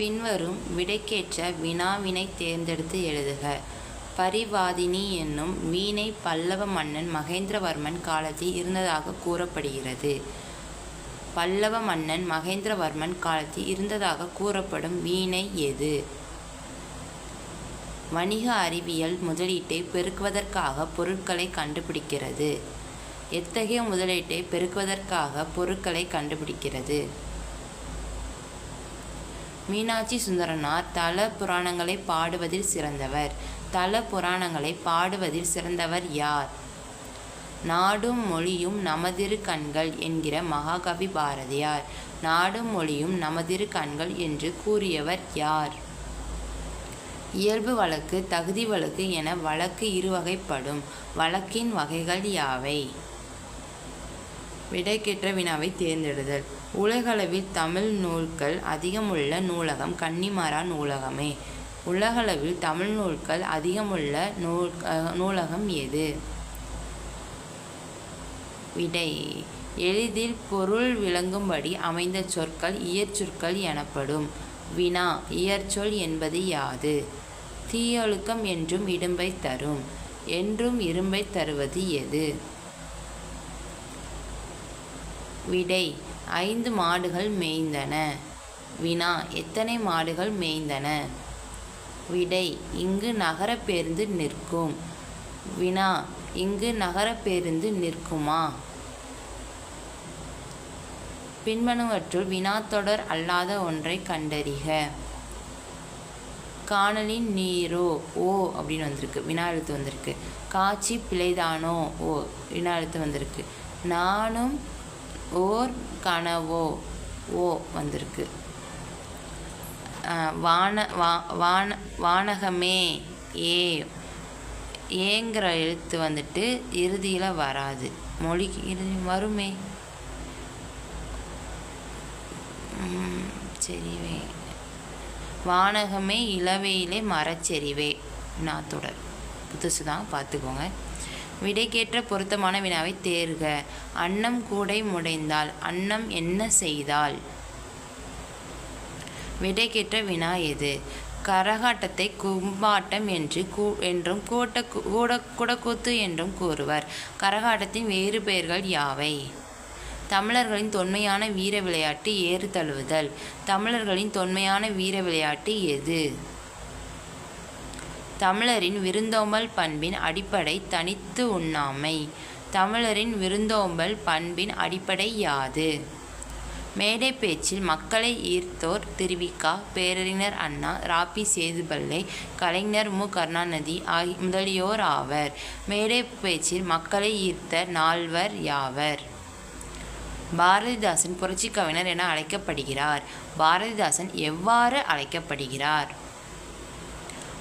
பின்வரும் விடைக்கேற்ற வினாவினை தேர்ந்தெடுத்து எழுதுக. பரிவாதினி என்னும் வீணை பல்லவ மன்னன் மகேந்திரவர்மன் காலத்தில் இருந்ததாக கூறப்படுகிறது. பல்லவ மன்னன் மகேந்திரவர்மன் காலத்தில் இருந்ததாக கூறப்படும் வீணை எது? வணிக அறிவியல் முதலீட்டை பெருக்குவதற்காக பொருட்களை கண்டுபிடிக்கிறது. எத்தகைய முதலீட்டை பெருக்குவதற்காக பொருட்களை கண்டுபிடிக்கிறது? மீனாட்சி சுந்தரனார் தல புராணங்களை பாடுவதில் சிறந்தவர். தல புராணங்களை பாடுவதில் சிறந்தவர் யார்? நாடும் மொழியும் நமதிரு கண்கள் என்கிற மகாகவி பாரதியார். நாடும் மொழியும் நமதிரு கண்கள் என்று கூறியவர் யார்? இயல்பு வழக்கு தகுதி வழக்கு என வழக்கு இருவகைப்படும். வழக்கின் வகைகள் யாவை? விடைக்கேற்ற வினாவைத் தேர்ந்தெடுதல் உலகளவில் தமிழ் நூல்கள் அதிகமுள்ள நூலகம் கன்னிமரா நூலகமே. உலகளவில் தமிழ் நூல்கள் அதிகமுள்ள நூலகம் எது? விடை எளிதில் பொருள் விளங்கும்படி அமைந்த சொற்கள் இயற்சொற்கள் எனப்படும். வினா இயற்சொல் என்பது யாது? தீயொழுக்கம் என்றும் இடும்பை தரும். என்றும் இரும்பைத் தருவது எது? விடை ஐந்து மாடுகள் மேய்ந்தன. வினா எத்தனை மாடுகள் மேய்ந்தன? விடை இங்கு நகர பேருந்து நிற்கும். வினா இங்கு நகர பேருந்து நிற்குமா? பின்வருவனவற்றுள் வினாத்தொடர் அல்லாத ஒன்றைக் கண்டறிக. கானலின் நீரோ ஓ அப்படின்னு வந்திருக்கு வினா எழுத்து வந்திருக்கு. காட்சி பிழைதானோ ஓ வினா எழுத்து வந்திருக்கு. நானும் ஓர் கனவோ ஓ வந்திருக்கு. வானகமே ஏ ஏங்கிற எழுத்து வந்துட்டு இறுதியில் வராது. மொழிக்கு இறுதி வருமே. செறிவே வானகமே இளவையிலே மரச்செறிவே வினாத்தொடர் புதுசு தான் பார்த்துக்கோங்க. விடைக்கேற்ற பொருத்தமான வினாவைத் தேர்க. அன்னம் கூடை முடைந்தால் அன்னம் என்ன செய்தால் விடைக்கேற்ற வினா எது? கரகாட்டத்தை கும்பாட்டம் என்று கூ என்றும் கூட்ட கூட குடக்கூத்து என்றும் கூறுவர். கரகாட்டத்தின் வேறு பெயர்கள் யாவை? தமிழர்களின் தொன்மையான வீர விளையாட்டு ஏறு தழுவுதல். தமிழர்களின் தொன்மையான வீர விளையாட்டு எது? தமிழரின் விருந்தோம்பல் பண்பின் அடிப்படை தனித்து உண்ணாமை. தமிழரின் விருந்தோம்பல் பண்பின் அடிப்படை யாது? மேடை பேச்சில் மக்களை ஈர்த்தோர் திருவிக்கா பேரறிஞர் அண்ணா ராபி சேதுபல்லை கலைஞர் மு. கருணாநிதி முதலியோர் ஆவர். மேடை பேச்சில் மக்களை ஈர்த்த நால்வர் யாவர்? பாரதிதாசன் புரட்சி கவிஞர் என அழைக்கப்படுகிறார். பாரதிதாசன் எவ்வாறு அழைக்கப்படுகிறார்?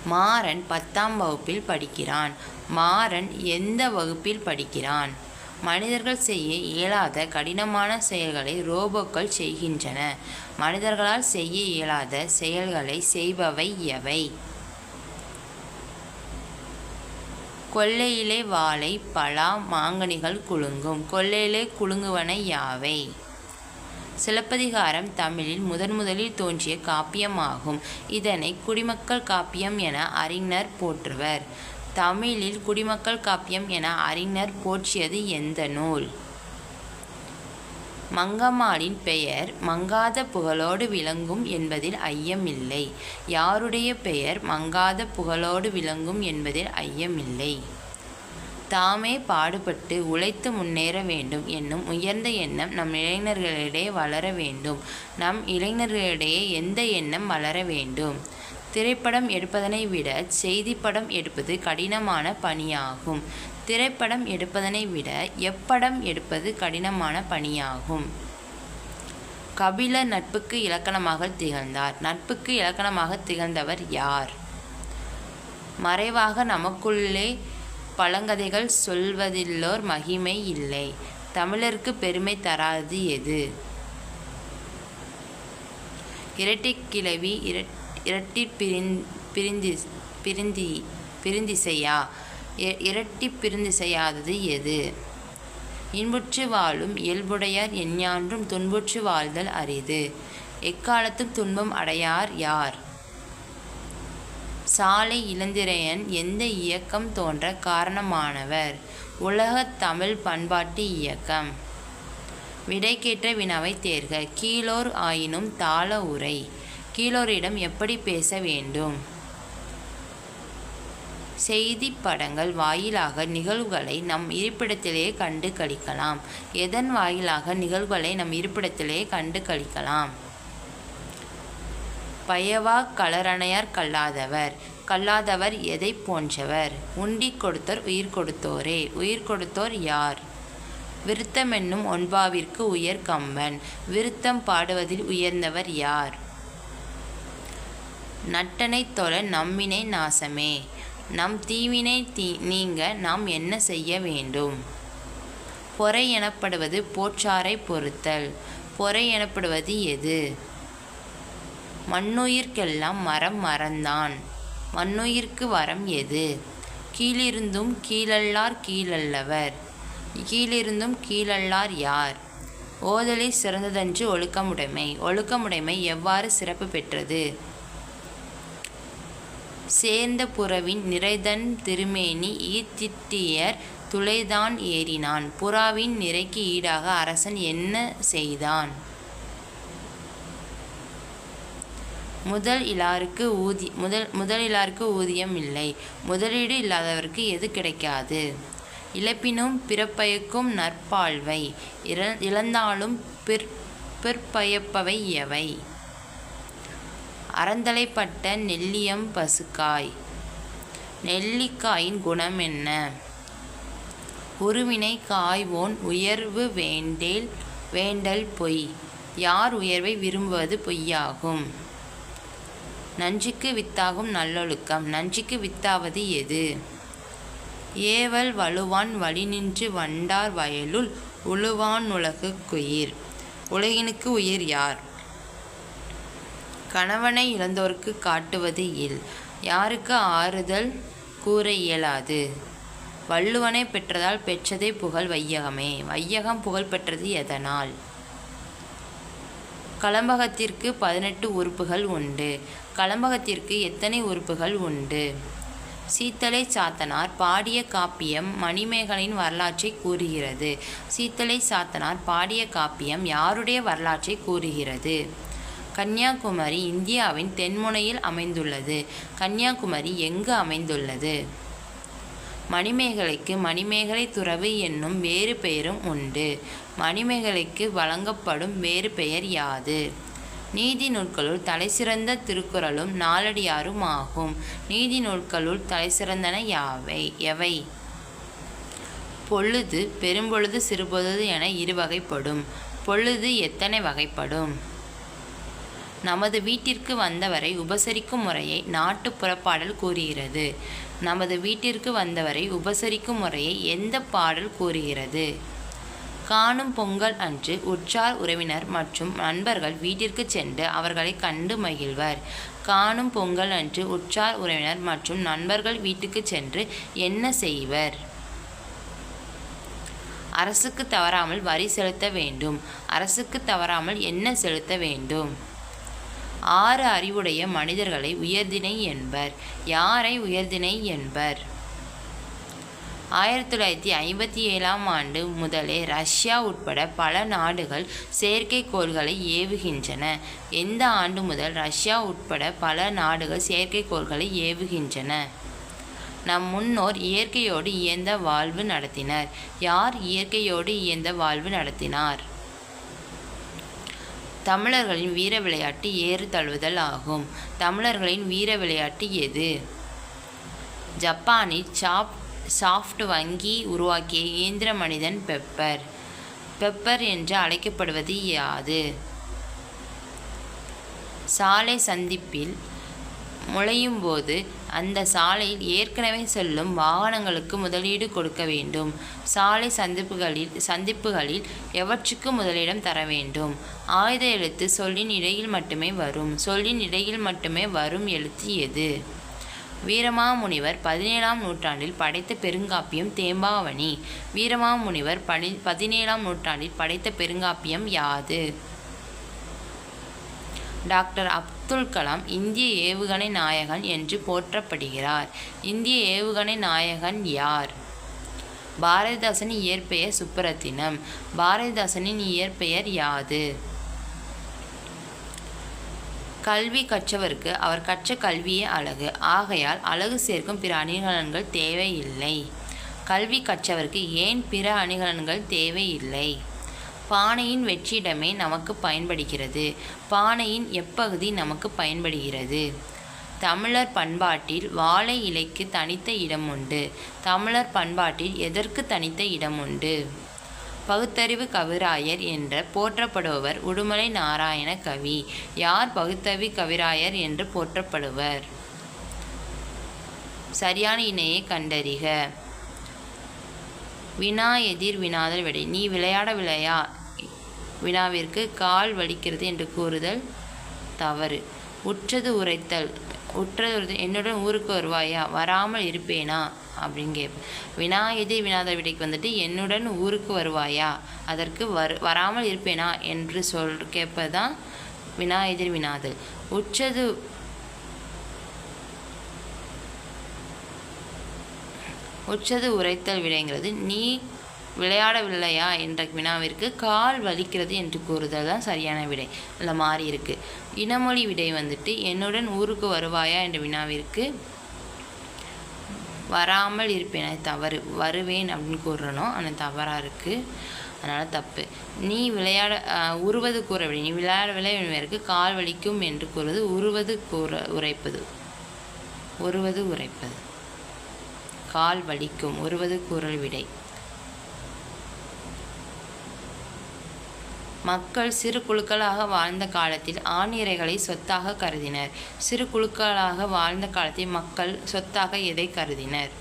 மாறன் பத்தாம் வகுப்பில் படிக்கிறான். மாறன் எந்த வகுப்பில் படிக்கிறான்? மனிதர்கள் செய்ய இயலாத கடினமான செயல்களை ரோபோக்கள் செய்கின்றன. மனிதர்களால் செய்ய இயலாத செயல்களை செய்பவை எவை? கொல்லையிலே வாழை பலா மாங்கனிகள் குலுங்கும். கொல்லையிலே குலுங்குவன யாவை? சிலப்பதிகாரம் தமிழில் முதன் முதலில் தோன்றிய காப்பியமாகும். இதனை குடிமக்கள் காப்பியம் என அறிஞர் போற்றுவர். தமிழில் குடிமக்கள் காப்பியம் என அறிஞர் போற்றியது எந்த நூல்? மங்கம்மாளின் பெயர் மங்காத புகழோடு விளங்கும் என்பதில் ஐயமில்லை. யாருடைய பெயர் மங்காத புகழோடு விளங்கும் என்பதில் ஐயமில்லை. தாமே பாடுபட்டு உழைத்து முன்னேற வேண்டும் என்னும் உயர்ந்த எண்ணம் நம் இளைஞர்களிடையே வளர வேண்டும். நம் இளைஞர்களிடையே எந்த எண்ணம் வளர வேண்டும்? திரைப்படம் எடுப்பதனை விட செய்திப்படம் எடுப்பது கடினமான பணியாகும். திரைப்படம் எடுப்பதனை விட எப்படம் எடுப்பது கடினமான பணியாகும். கபிலர் நட்புக்கு இலக்கணமாக திகழ்ந்தார். நட்புக்கு இலக்கணமாக திகழ்ந்தவர் யார்? மறைவாக நமக்குள்ளே பழங்கதைகள் சொல்வதில்லோர் மகிமை இல்லை. தமிழருக்கு பெருமை தராதது எது? இரட்டைக் கிளவி பிரிந்தி பிரிந்திசையா? இரட்டிப் பிரிந்திசையாதது எது? இன்புற்று வாழும் இயல்புடையார் எஞ்ஞான்றும் துன்புற்று வாழ்தல் அரிது. எக்காலத்தும் துன்பம் அடையார் யார் சாலை இளந்திரையன் எந்த இயக்கம் தோன்ற காரணமானவர்? உலகத் தமிழ் பண்பாட்டு இயக்கம். விடைக்கேற்ற வினாவை தேர்க. கீழோர் ஆயினும் தாள உரை. கீழோரிடம் எப்படி பேச வேண்டும்? செய்தி படங்கள் வாயிலாக நிகழ்வுகளை நம் இருப்பிடத்திலேயே கண்டு கழிக்கலாம். எதன் வாயிலாக நிகழ்வுகளை நம் இருப்பிடத்திலேயே கண்டு கழிக்கலாம்? பயவா கலரணையார் கல்லாதவர். கல்லாதவர் எதை போன்றவர்? உண்டி கொடுத்தோர் உயிர் கொடுத்தோரே. உயிர் கொடுத்தோர் யார்? விருத்தமென்னும் ஒன்பாவிற்கு உயர் கம்பன். விருத்தம் பாடுவதில் உயர்ந்தவர் யார்? நட்டனை தொழ நம்மினை நாசமே. நம் தீவினை தீ நீங்க நாம் என்ன செய்ய வேண்டும்? பொறை எனப்படுவது போற்றாரை பொறுத்தல். பொறை எனப்படுவது எது? மண்ணுயிர்க்கெல்லாம் மரம் மறந்தான் மண்ணுயிர்க்கு வரம் எது? கீழிருந்தும் கீழல்லார் கீழல்லவர். கீழிருந்தும் கீழல்லார் யார்? ஓதலை சிறந்ததன்று ஒழுக்கமுடைமை. ஒழுக்கமுடைமை எவ்வாறு சிறப்பு பெற்றது? சேர்ந்த புறவின் நிறைதன் திருமேனி ஈத்திட்டியர் துளைதான் ஏறினான். புறாவின் நிறைக்கு ஈடாக அரசன் என்ன செய்தான்? முதல் இலாருக்கு ஊதி முதல் முதல் இலாருக்கு ஊதியம் இல்லை. முதலீடு இல்லாதவருக்கு எது கிடைக்காது? இழப்பினும் பிறப்பயக்கும் நற்பாழ்வை இற இழந்தாலும் பிற் பிற்பயப்பவை எவை? அறந்தலைப்பட்ட நெல்லியம் பசுக்காய். நெல்லிக்காயின் குணம் என்ன? உருவினை காய்வோன் உயர்வு வேண்டேல் வேண்டல் பொய். யார் உயர்வை விரும்புவது பொய்யாகும்? நஞ்சுக்கு வித்தாகும் நல்லொழுக்கம். நஞ்சுக்கு வித்தாவது எது? ஏவல் வலுவான் வழிநின்று வண்டார் வயலுள் உழுவான் உலகு குயிர். உலகினுக்கு உயிர் யார்? கணவனை இழந்தோர்க்கு காட்டுவது இல். யாருக்கு ஆறுதல் கூற இயலாது? வள்ளுவனை பெற்றதால் பெற்றதே புகழ் வையகமே. வையகம் புகழ் பெற்றது எதனால்? கலம்பகத்திற்கு பதினெட்டு உறுப்புகள் உண்டு. கலம்பகத்திற்கு எத்தனை உறுப்புகள் உண்டு? சீத்தலை சாத்தனார் பாடிய காப்பியம் மணிமேகலின் வரலாற்றை கூறுகிறது. சீத்தலை சாத்தனார் பாடிய காப்பியம் யாருடைய வரலாற்றை கூறுகிறது? கன்னியாகுமரி இந்தியாவின் தென்முனையில் அமைந்துள்ளது. கன்னியாகுமரி எங்கு அமைந்துள்ளது? மணிமேகலைக்கு மணிமேகலை துறவு என்னும் வேறு பெயரும் உண்டு. மணிமேகலைக்கு வழங்கப்படும் வேறு பெயர் யாது? நீதி நூல்களுள் தலைசிறந்த திருக்குறளும் நாலடியாரும் ஆகும் நீதி நூல்களுள் தலைசிறந்தன யாவை? எவை? பொழுது பெரும்பொழுது சிறுபொழுது என இரு வகைப்படும் பொழுது எத்தனை வகைப்படும்? நமது வீட்டிற்கு வந்தவரை உபசரிக்கும் முறையை நாட்டு புறப்பாடல் கூறுகிறது. நமது வீட்டிற்கு வந்தவரை உபசரிக்கும் முறையை எந்த பாடல் கூறுகிறது? காணும் பொங்கல் அன்று உற்றார் உறவினர் மற்றும் நண்பர்கள் வீட்டிற்கு சென்று அவர்களை கண்டு மகிழ்வர். காணும் பொங்கல் அன்று உற்றார் உறவினர் மற்றும் நண்பர்கள் வீட்டுக்கு சென்று என்ன செய்வர்? அரசுக்கு தவறாமல் வரி செலுத்த வேண்டும். அரசுக்கு தவறாமல் என்ன செலுத்த வேண்டும்? ஆறு அறிவுடைய மனிதர்களை உயர்தினை என்பர். யாரை உயர்தினை என்பர்? ஆயிரத்தி தொள்ளாயிரத்தி ஐம்பத்தி ஏழாம் ஆண்டு முதலே ரஷ்யா உட்பட பல நாடுகள் செயற்கைக்கோள்களை ஏவுகின்றன. எந்த ஆண்டு முதல் ரஷ்யா உட்பட பல நாடுகள் செயற்கைக்கோள்களை ஏவுகின்றன? நம் முன்னோர் இயற்கையோடு இயந்த வாழ்வு நடத்தினர். யார் இயற்கையோடு இயந்த வாழ்வு நடத்தினார்? தமிழர்களின் வீர விளையாட்டு ஏறு தழுவுதல் ஆகும். தமிழர்களின் வீர விளையாட்டு எது? ஜப்பானில் சாப் சாஃப்ட் வங்கி உருவாக்கிய இயந்திர மனிதன் பெப்பர். பெப்பர் என்று அழைக்கப்படுவது யாது? சாலை சந்திப்பில் முளையும் போது அந்த சாலையில் ஏற்கனவே செல்லும் வாகனங்களுக்கு முதலீடு கொடுக்க வேண்டும். சாலை சந்திப்புகளில் சந்திப்புகளில் எவற்றுக்கு முதலிடம் தர வேண்டும்? ஆயுத எழுத்து சொல்லின் இடையில் மட்டுமே வரும். சொல்லின் இடையில் மட்டுமே வரும் எழுத்து எது? வீரமாமுனிவர் பதினேழாம் நூற்றாண்டில் படைத்த பெருங்காப்பியம் தேம்பாவணி. வீரமாமுனிவர் பனி பதினேழாம் நூற்றாண்டில் படைத்த பெருங்காப்பியம் யாது? டாக்டர் அப்துல் கலாம் இந்திய ஏவுகணை நாயகன் என்று போற்றப்படுகிறார். இந்திய ஏவுகணை நாயகன் யார்? பாரதிதாசனின் இயற்பெயர் சுப்பரத்தினம் பாரதிதாசனின் இயற்பெயர் யாது? கல்வி கற்றவருக்கு அவர் கற்ற கல்வியே அழகு. ஆகையால் அழகு சேர்க்கும் பிற அணிகலன்கள் தேவையில்லை. கல்வி கற்றவருக்கு ஏன் பிற அணிகலன்கள் தேவையில்லை? பானையின் வெற்றிடமே நமக்கு பயன்படுகிறது. பானையின் எப்பகுதி நமக்கு பயன்படுகிறது? தமிழர் பண்பாட்டில் வாழை இலைக்கு தனித்த இடம் உண்டு தமிழர் பண்பாட்டில் எதற்கு தனித்த இடம் உண்டு பகுத்தறிவு கவிராயர் என்ற போற்றப்படுபவர் உடுமலை நாராயண கவி. யார் பகுத்தறிவு கவிராயர் என்று போற்றப்படுவர்? சரியான இணையை கண்டறிக. வினா எதிர் வினாதல் விடை. நீ விளையாட விளையா. வினாவிற்கு கால் வலிக்கிறது என்று கூறுதல் தவறு. உற்றது உரைத்தல். உற்றது என்னுடன் ஊருக்கு வருவாயா? வராமல் இருப்பேனா? அப்படின்னு கேட்பேன் வினாயதி எதிர் விடைக்கு வந்துட்டு என்னுடன் ஊருக்கு வருவாயா? அதற்கு வரு வராமல் இருப்பேனா? என்று சொல் கேட்பதுதான் வினா எதிர் வினாதல் உச்சது உச்சது உரைத்தல் விடைங்கிறது நீ விளையாடவில்லையா? என்ற வினாவிற்கு கால் வலிக்கிறது என்று கூறுதல் தான் சரியான விடை. இல்லை மாறி இருக்கு. இனமொழி விடை வந்துட்டு என்னுடன் ஊருக்கு வருவாயா? என்ற வினாவிற்கு வராமல் இருப்பேன். அது தவறு. வருவேன் அப்படின்னு கூறணும் ஆனால் தவறாக இருக்குது அதனால் தப்பு. நீ விளையாட உருவது கூற விடை நீ விளையாட என்பதற்கு கால் வலிக்கும் என்று கூறுவது உருவது கூற உரைப்பது. ஒருவது உரைப்பது. கால் வலிக்கும். ஒருவது கூறல் விடை. மக்கள் சிறு குழுக்களாக வாழ்ந்த காலத்தில் ஆண் சொத்தாக கருதினர். சிறு குழுக்களாக வாழ்ந்த காலத்தில் மக்கள் சொத்தாக எதை கருதினர்?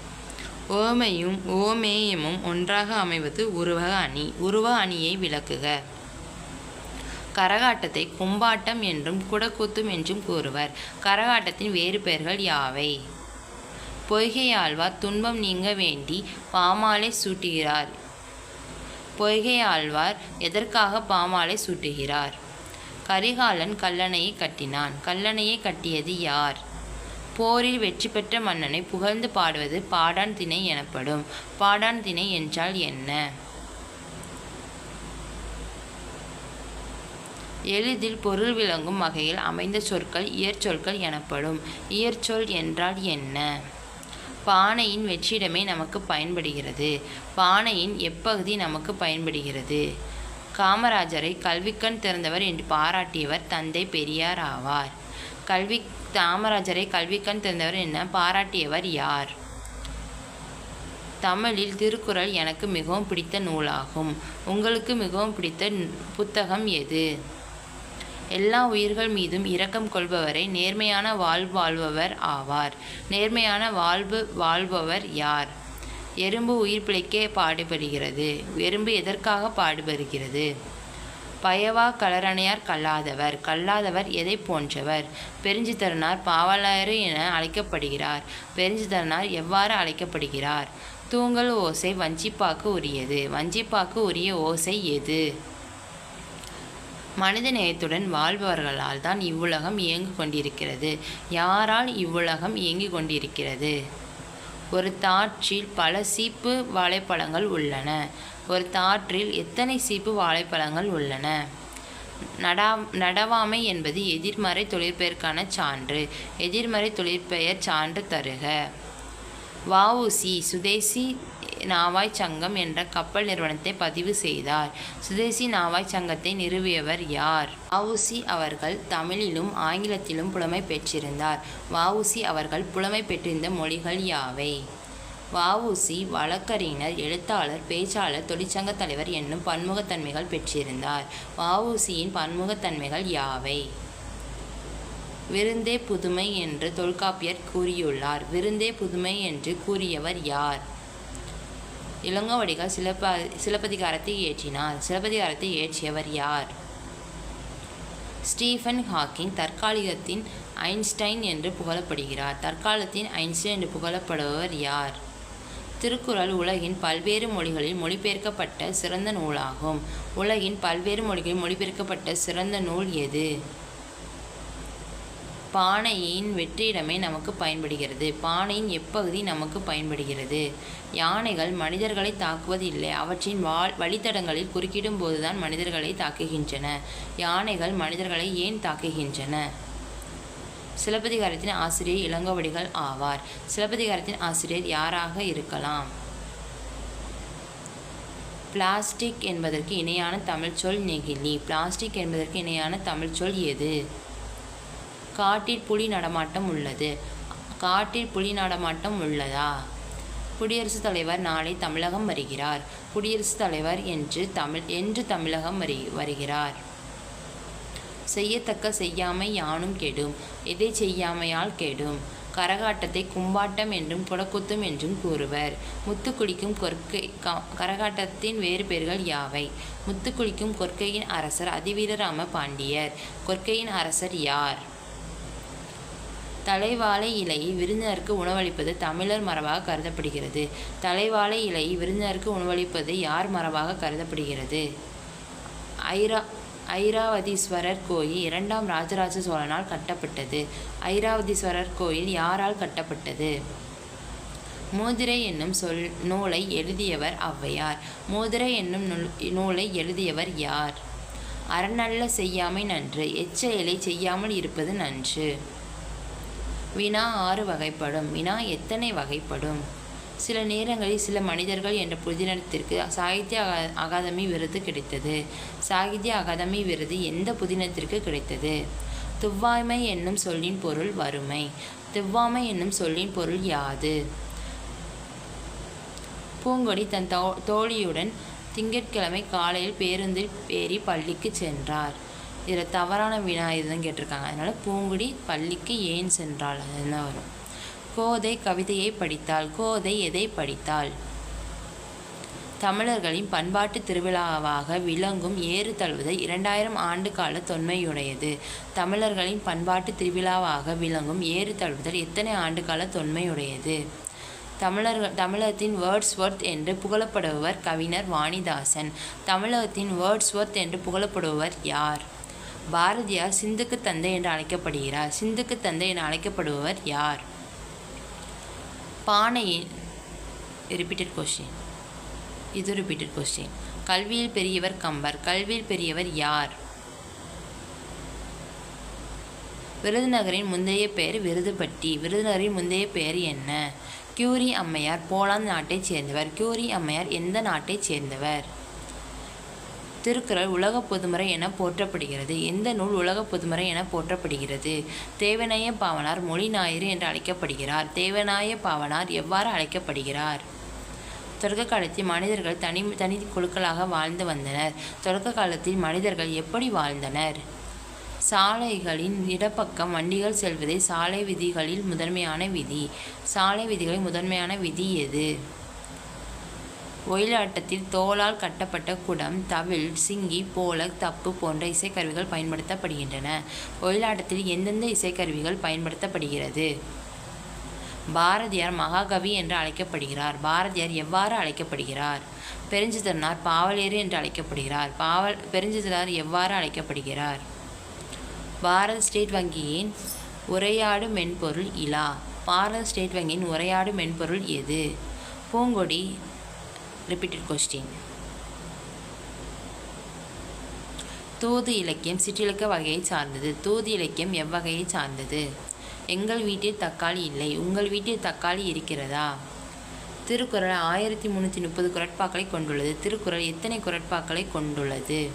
ஓமையும் ஓமேயமும் ஒன்றாக அமைவது உருவக அணி உருவ அணியை விளக்குக. கரகாட்டத்தை கும்பாட்டம் என்றும் குடக்கூத்தும் என்றும் கூறுவர். கரகாட்டத்தின் வேறு பெயர்கள் யாவை? பொய்கையாழ்வார் துன்பம் நீங்க வேண்டி பாமாலை சூட்டுகிறார். பொய்கை ஆழ்வார் எதற்காக பாமாலை சூட்டுகிறார்? கரிகாலன் கல்லணையை கட்டினான். கல்லணையை கட்டியது யார்? போரில் வெற்றி பெற்ற மன்னனை புகழ்ந்து பாடுவது பாடான் திணை எனப்படும். பாடான் திணை என்றால் என்ன? எளிதில் பொருள் விளங்கும் வகையில் அமைந்த சொற்கள் இயற்சொற்கள் எனப்படும். இயற்சொல் என்றால் என்ன? பானையின் வெற்றிடமே நமக்கு பயன்படுகிறது. பானையின் எப்பகுதி நமக்கு பயன்படுகிறது? காமராஜரை கல்விக்கண் திறந்தவர் என்று பாராட்டியவர் தந்தை பெரியார் ஆவார். கல்வி காமராஜரை கல்விக்கண் திறந்தவர் என பாராட்டியவர் யார்? தமிழில் திருக்குறள் எனக்கு மிகவும் பிடித்த நூலாகும். உங்களுக்கு மிகவும் பிடித்த புத்தகம் எது? எல்லா உயிர்கள் மீதும் இரக்கம் கொள்பவரை நேர்மையான வாழ்வு வாழ்பவர் ஆவார். நேர்மையான வாழ்வு வாழ்பவர் யார்? எறும்பு உயிர் பிழைக்க பாடுபடுகிறது. எறும்பு எதற்காக பாடுபடுகிறது? பயவா கலரணையார் கல்லாதவர். கல்லாதவர் எதை போன்றவர்? பெருஞ்சித்தரனார் பாவலாறு என அழைக்கப்படுகிறார். பெருஞ்சித்தரனார் எவ்வாறு அழைக்கப்படுகிறார்? தூங்கல் ஓசை வஞ்சிப்பாக்கு உரியது. வஞ்சிப்பாக்கு உரிய ஓசை எது? மனித நேயத்துடன் வாழ்பவர்களால் தான் இவ்வுலகம் இயங்கு கொண்டிருக்கிறது. யாரால் இவ்வுலகம் இயங்கிக் கொண்டிருக்கிறது? ஒரு தாற்றில் பல சீப்பு வாழைப்பழங்கள் உள்ளன. ஒரு தாற்றில் எத்தனை சீப்பு வாழைப்பழங்கள் உள்ளன? நடா நடவாமை என்பது எதிர்மறை தொழிற்பெயர்க்கான சான்று. எதிர்மறை தொழிற்பெயர் சான்று தருக. வவுசி சுதேசி நாவாய் சங்கம் என்ற கப்பல் நிறுவனத்தை பதிவு செய்தார். சுதேசி நாவாய் சங்கத்தை நிறுவியவர் யார்? வஉசி அவர்கள் தமிழிலும் ஆங்கிலத்திலும் புலமை பெற்றிருந்தார். வஉசி அவர்கள் புலமை பெற்றிருந்த மொழிகள் யாவை? வஉசி வழக்கறிஞர் எழுத்தாளர் பேச்சாளர் தொழிற்சங்க தலைவர் என்னும் பன்முகத்தன்மைகள் பெற்றிருந்தார். வஉசியின் பன்முகத்தன்மைகள் யாவை? விருந்தே புதுமை என்று தொல்காப்பியர் கூறியுள்ளார். விருந்தே புதுமை என்று கூறியவர் யார்? இளங்கோவடிகள் சிலப்ப சிலப்பதிகாரத்தை இயற்றினார். சிலப்பதிகாரத்தை இயற்றியவர் யார்? ஸ்டீஃபன் ஹாக்கிங் தற்காலிகத்தின் ஐன்ஸ்டைன் என்று புகழப்படுகிறார். தற்காலத்தின் ஐன்ஸ்டைன் என்று புகழப்படுபவர் யார்? திருக்குறள் உலகின் பல்வேறு மொழிகளில் மொழிபெயர்க்கப்பட்ட சிறந்த நூலாகும். உலகின் பல்வேறு மொழிகளில் மொழிபெயர்க்கப்பட்ட சிறந்த நூல் எது? பானையின் வெற்றிடமே நமக்கு பயன்படுகிறது. பானையின் எப்பகுதி நமக்கு பயன்படுகிறது. யானைகள் மனிதர்களை தாக்குவது இல்லை அவற்றின் வாழ் வழித்தடங்களில் குறுக்கிடும் போதுதான் மனிதர்களை தாக்குகின்றன. யானைகள் மனிதர்களை ஏன் தாக்குகின்றன? சிலப்பதிகாரத்தின் ஆசிரியர் இளங்கோவடிகள் ஆவார். சிலப்பதிகாரத்தின் ஆசிரியர் யாராக இருக்கலாம்? பிளாஸ்டிக் என்பதற்கு இணையான தமிழ்ச்சொல் நெகிழி. பிளாஸ்டிக் என்பதற்கு இணையான தமிழ்ச்சொல் எது? காட்டில் புலி நடமாட்டம் உள்ளது. காட்டில் புலி நடமாட்டம் உள்ளதா? குடியரசுத் தலைவர் நாளை தமிழகம் வருகிறார். குடியரசுத் தலைவர் என்று தமிழ் என்று தமிழகம் வரு வருகிறார். செய்யத்தக்க செய்யாமை யானும் கெடும். எதை செய்யாமையால் கெடும்? கரகாட்டத்தை கும்பாட்டம் என்றும் புடக்குத்தும் என்றும் கூறுவர். முத்து குளிக்கும் கொற்கை கரகாட்டத்தின் வேறு பெயர்கள் யாவை? முத்து குளிக்கும் கொற்கையின் அரசர் அதிவீரராம பாண்டியர். கொற்கையின் அரசர் யார்? தலைவாழை இலையை விருந்தினருக்கு உணவளிப்பது தமிழர் மரபாக கருதப்படுகிறது. தலைவாழை இலையை விருந்தினருக்கு உணவளிப்பது யார் மரபாக கருதப்படுகிறது? ஐரா ஐராவதீஸ்வரர் கோயில் இரண்டாம் ராஜராஜ சோழனால் கட்டப்பட்டது. ஐராவதீஸ்வரர் கோயில் யாரால் கட்டப்பட்டது? மோதிரை என்னும் சொல் நூலை எழுதியவர் ஔவையார். மோதிரை என்னும் நூல் நூலை எழுதியவர் யார்? அறநல்ல செய்யாமை நன்று எச்ச இலை செய்யாமல் இருப்பது நன்று. வினா ஆறு வகைப்படும். வினா எத்தனை வகைப்படும்? சில நேரங்களில் சில மனிதர்கள் என்ற புதினத்திற்கு சாகித்ய அகா- அகாதமி விருது கிடைத்தது. சாகித்ய அகாதமி விருது எந்த புதினத்திற்கு கிடைத்தது? துவ்வாய்மை என்னும் சொல்லின் பொருள் வறுமை. துவ்வாமை என்னும் சொல்லின் பொருள் யாது பூங்கொடி தன் தோ தோழியுடன் திங்கட்கிழமை காலையில் பேருந்தில் ஏறி பள்ளிக்கு சென்றார். இதில் தவறான வினா இதுதான் கேட்டிருக்காங்க. அதனால் பூங்குடி பள்ளிக்கு ஏன் சென்றாள்? அதுதான் வரும்? கோதை கவிதையை படித்தாள். கோதை எதை படித்தாள்? தமிழர்களின் பண்பாட்டு திருவிழாவாக விளங்கும் ஏறு தழுவுதல் இரண்டாயிரம் ஆண்டு கால தொன்மையுடையது. தமிழர்களின் பண்பாட்டு திருவிழாவாக விளங்கும் ஏறு தழுவுதல் எத்தனை ஆண்டு கால தொன்மையுடையது? தமிழர்கள் தமிழகத்தின் வேர்ட்ஸ்வொர்த் என்று புகழப்படுபவர் கவிஞர் வாணிதாசன். தமிழகத்தின் வேர்ட்ஸ்வொர்த் என்று புகழப்படுபவர் யார்? பாரதியார் சிந்துக்கு தந்தை என்று அழைக்கப்படுகிறார். சிந்துக்கு தந்தை என அழைக்கப்படுபவர் யார்? பானையின் ரிப்பீட்டட் கொஸ்டின் இது ரிப்பீட்டட் கொஸ்டின் கல்வியில் பெரியவர் கம்பர். கல்வியில் பெரியவர் யார்? விருதுநகரின் முந்தைய பெயர் விருதுப்பட்டி விருதுநகரின் முந்தைய பெயர் என்ன? கியூரி அம்மையார் போலாந்து நாட்டைச் சேர்ந்தவர். கியூரி அம்மையார் எந்த நாட்டைச் சேர்ந்தவர்? திருக்குறள் உலக பொதுமறை என போற்றப்படுகிறது. எந்த நூல் உலக பொதுமறை என போற்றப்படுகிறது? தேவநாய பாவனார் மொழி ஞாயிறு என்று அழைக்கப்படுகிறார். தேவநாய பாவனார் எவ்வாறு அழைக்கப்படுகிறார்? தொடக்க காலத்தில் மனிதர்கள் தனி தனி குழுக்களாக வாழ்ந்து வந்தனர். தொடக்க காலத்தில் மனிதர்கள் எப்படி வாழ்ந்தனர்? சாலைகளின் இடப்பக்கம் வண்டிகள் செல்வதே சாலை விதிகளில் முதன்மையான விதி. சாலை விதிகளில் முதன்மையான விதி எது? ஒயிலாட்டத்தில் தோலால் கட்டப்பட்ட குடம் தவில் சிங்கி போலக் தப்பு போன்ற இசைக்கருவிகள் பயன்படுத்தப்படுகின்றன. ஒயிலாட்டத்தில் எந்தெந்த இசைக்கருவிகள் பயன்படுத்தப்படுகிறது? பாரதியார் மகாகவி என்று அழைக்கப்படுகிறார். பாரதியார் எவ்வாறு அழைக்கப்படுகிறார்? பெருஞ்சித்திரனார் பாவலேறு என்று அழைக்கப்படுகிறார். பாவல் பெருஞ்சித்திரனார் எவ்வாறு அழைக்கப்படுகிறார்? பாரத ஸ்டேட் வங்கியின் உரையாடு மென்பொருள் இலா. பாரத ஸ்டேட் வங்கியின் உரையாடு மென்பொருள் எது? பூங்கொடி ரிப்பீட்டட் கொஸ்டின் தூது இலக்கியம் சிற்றிலக்க வகையை சார்ந்தது. தூது இலக்கியம் எவ்வகையை சார்ந்தது? எங்கள் வீட்டில் தக்காளி இல்லை. உங்கள் வீட்டில் தக்காளி இருக்கிறதா? திருக்குறள் ஆயிரத்தி முந்நூற்றி முப்பது குரட்பாக்களை கொண்டுள்ளது. திருக்குறள் எத்தனை குரட்பாக்களை கொண்டுள்ளது?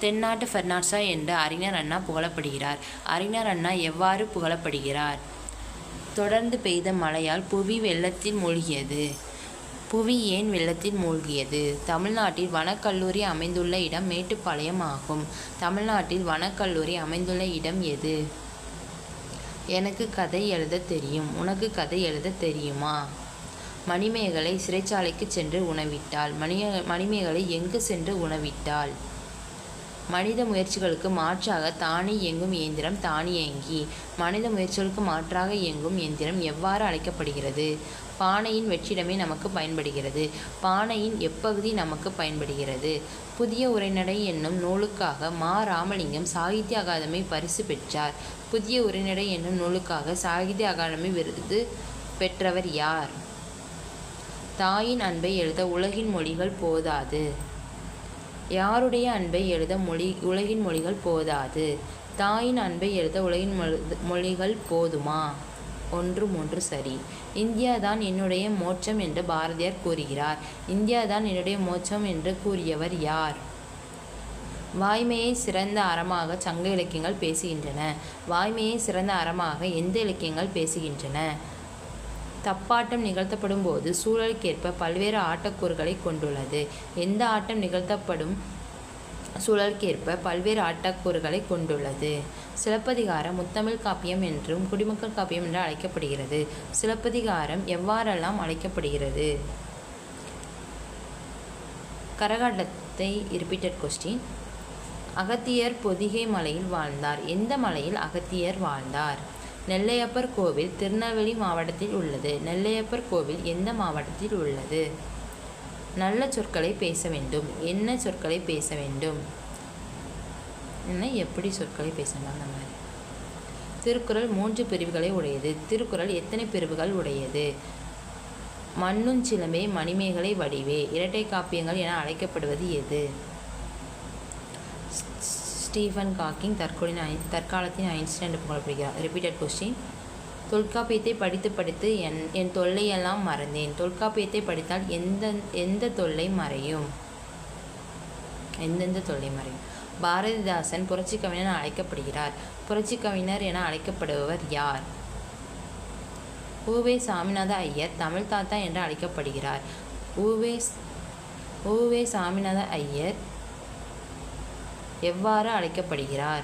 தென்னாட்டு ஃபெர்னாட்ஸா என்று அறிஞர் அண்ணா புகழப்படுகிறார். அறிஞர் அண்ணா எவ்வாறு புகழப்படுகிறார்? தொடர்ந்து பெய்த மழையால் புவி வெள்ளத்தில் மூழ்கியது. புவி ஏன் வெள்ளத்தில் மூழ்கியது. தமிழ்நாட்டில் வனக்கல்லூரி அமைந்துள்ள இடம் மேட்டுப்பாளையம் ஆகும். தமிழ்நாட்டில் வனக்கல்லூரி அமைந்துள்ள இடம் எது? எனக்கு கதை எழுத தெரியும். உனக்கு கதை எழுத தெரியுமா? மணிமேகலை சிறைச்சாலைக்கு சென்று உணவிட்டாள். மணிய மணிமேகலை எங்கு சென்று உணவிட்டாள்? மனித முயற்சிகளுக்கு மாற்றாக தானே இயங்கும் இயந்திரம் தானியங்கி மனித முயற்சிகளுக்கு மாற்றாக இயங்கும் இயந்திரம் எவ்வாறு அழைக்கப்படுகிறது? பானையின் வெற்றிடமே நமக்கு பயன்படுகிறது. பானையின் எப்பகுதி நமக்கு பயன்படுகிறது. புதிய உரைநடை என்னும் நூலுக்காக மா. ராமலிங்கம் சாகித்ய அகாதமி பரிசு பெற்றார். புதிய உரைநடை என்னும் நூலுக்காக சாகித்ய அகாதமி விருது பெற்றவர் யார்? தாயின் அன்பை எழுத உலகின் மொழிகள் போதாது. யாருடைய அன்பை எழுத மொழி உலகின் மொழிகள் போதாது? தாயின் அன்பை எழுத உலகின் மொழி- மொழிகள் போதுமா? ஒன்று மூன்று சரி. இந்தியா தான் என்னுடைய மோட்சம் என்று பாரதியார் கூறுகிறார். இந்தியா தான் என்னுடைய மோட்சம் என்று கூறியவர் யார்? வாய்மையை சிறந்த அறமாக சங்க இலக்கியங்கள் பேசுகின்றன. வாய்மையை சிறந்த அறமாக எந்த இலக்கியங்கள் பேசுகின்றன? தப்பாட்டம் நிகழ்த்தப்படும் போது சூழலுக்கேற்ப பல்வேறு ஆட்டக்கூறுகளை கொண்டுள்ளது. எந்த ஆட்டம் நிகழ்த்தப்படும் சூழலுக்கேற்ப பல்வேறு ஆட்டக்கூறுகளை கொண்டுள்ளது. சிலப்பதிகாரம் முத்தமிழ் காப்பியம் என்றும் குடிமக்கள் காப்பியம் என்று அழைக்கப்படுகிறது. சிலப்பதிகாரம் எவ்வாறெல்லாம் அழைக்கப்படுகிறது? கரகாட்டத்தை ரிப்பீட்டட் கொஸ்டின் அகத்தியர் பொதிகை மலையில் வாழ்ந்தார். எந்த மலையில் அகத்தியர் வாழ்ந்தார்? நெல்லையப்பர் கோவில் திருநெல்வேலி மாவட்டத்தில் உள்ளது. நெல்லையப்பர் கோவில் எந்த மாவட்டத்தில் உள்ளது? நல்ல சொற்களை பேச வேண்டும். என்ன சொற்களை பேச வேண்டும்? என்ன எப்படி சொற்களை பேசணும் அந்த மாதிரி திருக்குறள் மூன்று பிரிவுகளை உடையது. திருக்குறள் எத்தனை பிரிவுகள் உடையது? மண்ணுஞ்சிலமே மணிமேகலை வடிவே. இரட்டை காப்பியங்கள் என அழைக்கப்படுவது எது? ஸ்டீஃபன் காக்கிங் தற்கொலின் ஐ தற்காலத்தின் ஐன்ஸ்டைன் என்று புகழப்படுகிறார் ரிப்பீட்டட் கொஸ்டின் தொல்காப்பியத்தை படித்து படித்து என் என் தொல்லையெல்லாம் மறந்தேன். தொல்காப்பியத்தை படித்தால் எந்த எந்த தொல்லை மறையும்? எந்தெந்த தொல்லை மறையும்? பாரதிதாசன் புரட்சி கவிஞர் என அழைக்கப்படுகிறார். புரட்சி கவிஞர் என அழைக்கப்படுபவர் யார்? ஊவே சாமிநாத ஐயர் தமிழ் தாத்தா என்று அழைக்கப்படுகிறார். ஊவே ஊவே சாமிநாத ஐயர் எவ்வாறு அழைக்கப்படுகிறார்?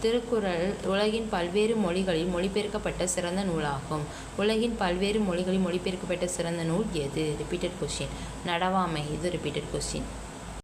திருக்குறள் உலகின் பல்வேறு மொழிகளில் மொழிபெயர்க்கப்பட்ட சிறந்த நூலாகும். உலகின் பல்வேறு மொழிகளில் மொழிபெயர்க்கப்பட்ட சிறந்த நூல் எது? ரிப்பீட்டட் கொஸ்டின் நடவாமை இது ரிப்பீட்டட் கொஸ்டின்